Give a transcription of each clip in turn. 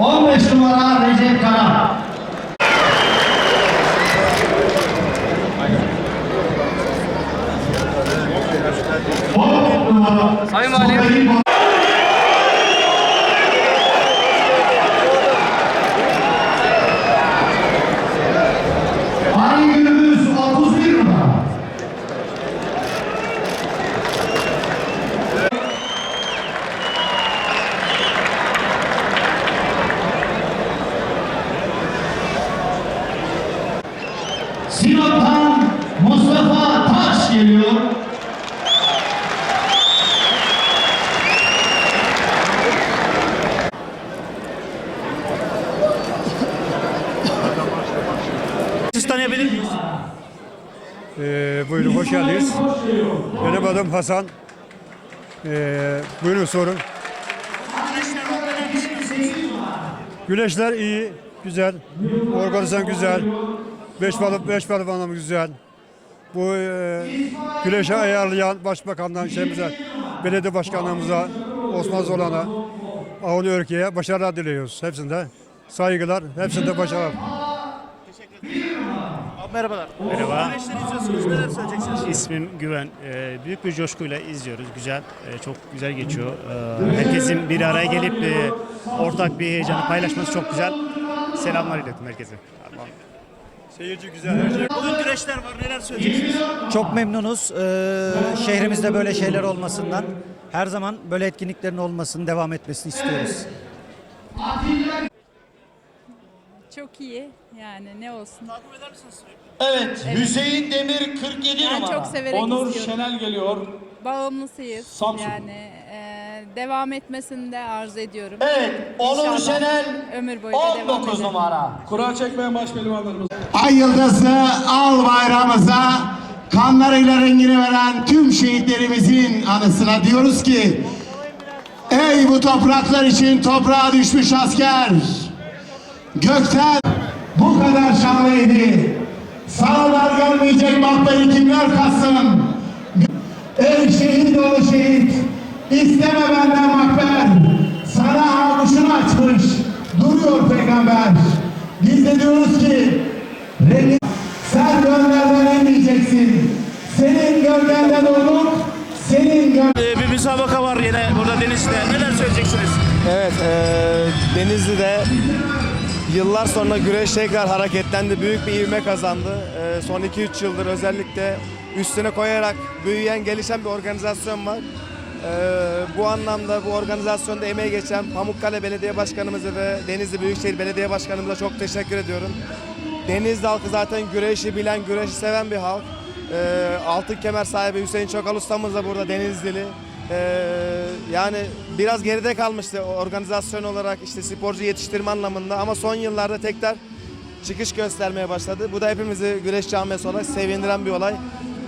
ओम विष्णुवरा रेजे करा। Sinop'tan Mustafa Taş geliyor. Siz? Ee, buyurun hoş geldiniz. Benim adım Hasan. Ee, buyurun sorun. Güneşler iyi, güzel. Organizasyon güzel. Beş balık, beş balık anlamı güzel. Bu e, güneşi ayarlayan başbakandan şeyimize, belediye başkanımıza, Osman Zolan'a, Avni Örke'ye başarılar diliyoruz hepsinde. Saygılar, hepsinde başarılar. Abi merhabalar. Merhaba. Güneşleri izliyorsunuz. Neler söyleyeceksiniz? İsmim Güven. Ee, büyük bir coşkuyla izliyoruz. Güzel, e, çok güzel geçiyor. Ee, herkesin bir araya gelip e, ortak bir heyecanı paylaşması çok güzel. Selamlar iletin herkese. Seyirci güzel, her şey Bugün güreşler var. Neler söyleyeceksiniz? Çok memnunuz. Ee, şehrimizde böyle şeyler olmasından. Her zaman böyle etkinliklerin olmasını, devam etmesini istiyoruz. Çok iyi. Yani ne olsun. Takip eder misiniz sürekli? Evet, Hüseyin Demir 47 Ben numara. çok severek Onur izliyorum. Şenel geliyor. Bağımlısıyız. Samsun. Yani devam etmesini de arzu ediyorum. Evet, Onur İnşallah Şenel ömür boyu da devam 19 eder. numara. Kura çekmeyen baş pehlivanlarımız. Ay yıldızı al bayrağımıza kanlarıyla rengini veren tüm şehitlerimizin anısına diyoruz ki Ey bu topraklar için toprağa düşmüş asker Gökten bu kadar şanlıydı Sağlar gelmeyecek mahveli kimler katsın Ey şehit oğlu şehit isteme benden makber Sana avuşunu açmış duruyor peygamber Biz de diyoruz ki sen gönderden inmeyeceksin Senin gölgenden olur Senin gö Ee, bir müsabaka var yine burada Denizli'de. Neler söyleyeceksiniz? Evet, eee, Denizli'de yıllar sonra güreş tekrar hareketlendi. Büyük bir ivme kazandı. Eee, son 2-3 yıldır özellikle üstüne koyarak büyüyen, gelişen bir organizasyon var. Eee, bu anlamda bu organizasyonda emeği geçen Pamukkale Belediye Başkanımıza ve Denizli Büyükşehir Belediye Başkanımıza çok teşekkür ediyorum. Denizli halkı zaten güreşi bilen, güreşi seven bir halk. Eee altın kemer sahibi Hüseyin Çokal ustamız da burada Denizlili. Eee, yani biraz geride kalmıştı organizasyon olarak işte sporcu yetiştirme anlamında ama son yıllarda tekrar çıkış göstermeye başladı. Bu da hepimizi güreş camiası olarak sevindiren bir olay.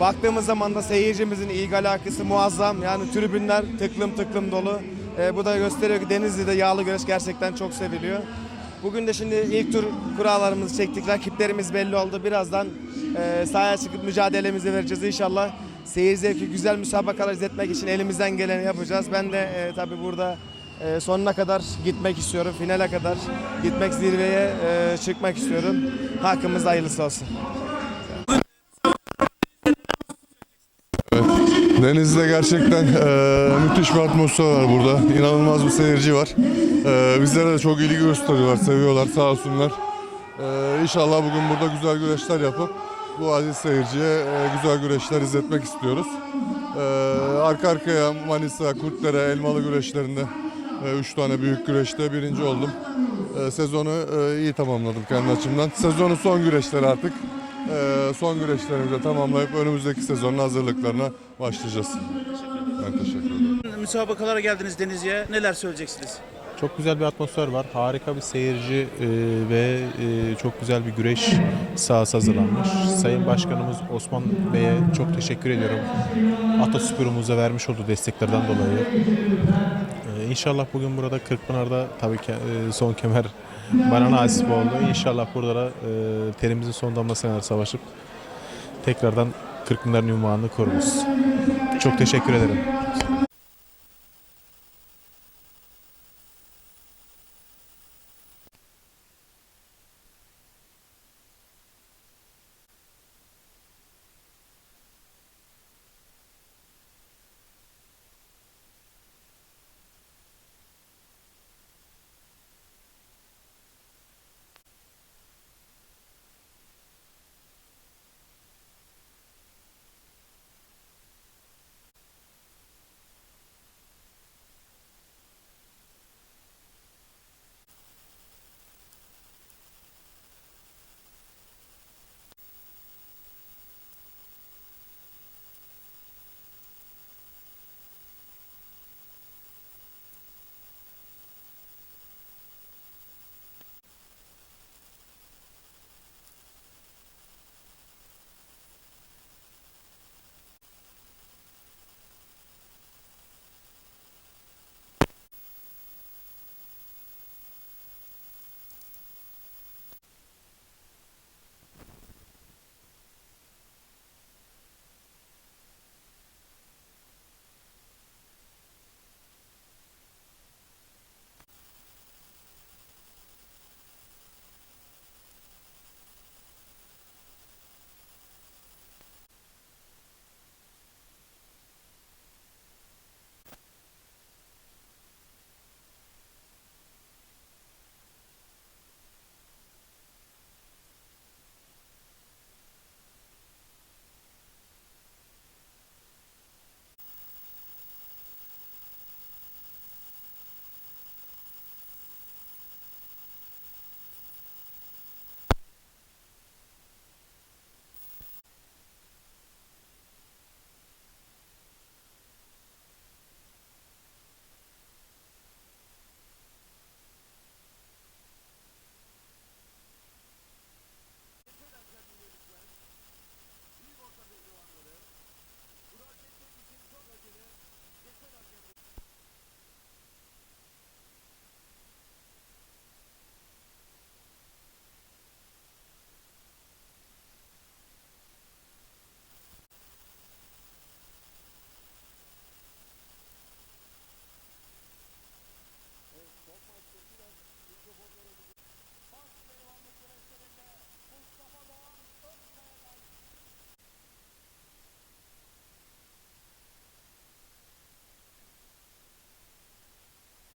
Baktığımız zaman da seyircimizin ilgi alakası muazzam. Yani tribünler tıklım tıklım dolu. Eee, bu da gösteriyor ki Denizli'de yağlı güreş gerçekten çok seviliyor. Bugün de şimdi ilk tur kurallarımızı çektik. Rakiplerimiz belli oldu. Birazdan e, sahaya çıkıp mücadelemizi vereceğiz inşallah. Seyir zevki güzel müsabakalar izletmek için elimizden geleni yapacağız. Ben de e, tabii burada e, sonuna kadar gitmek istiyorum. Finale kadar gitmek zirveye e, çıkmak istiyorum. Hakkımızda hayırlısı olsun. Denizli'de gerçekten eee, müthiş bir atmosfer var burada. İnanılmaz bir seyirci var. Eee bizlere de çok ilgi gösteriyorlar, seviyorlar sağ olsunlar. Eee inşallah bugün burada güzel güreşler yapıp bu aziz seyirciye eee, güzel güreşler izletmek istiyoruz. Eee, arka arkaya Manisa, Kurtlere, Elmalı güreşlerinde 3 tane büyük güreşte birinci oldum. Eee, sezonu eee, iyi tamamladım kendi açımdan. Sezonun son güreşleri artık. Eee, son güreşlerimizi tamamlayıp önümüzdeki sezonun hazırlıklarına başlayacağız. Ben teşekkür ederim. Müsabakalara geldiniz Denizli'ye. Neler söyleyeceksiniz? Çok güzel bir atmosfer var. Harika bir seyirci e, ve e, çok güzel bir güreş sahası hazırlanmış. Sayın Başkanımız Osman Bey'e çok teşekkür ediyorum. Atasporumuza vermiş olduğu desteklerden dolayı. İnşallah bugün burada Kırkpınar'da tabii ki e, son kemer bana nasip oldu. İnşallah burada da e, terimizin son damlasına savaşıp tekrardan Kırkpınar'ın ünvanını koruruz. Çok teşekkür ederim.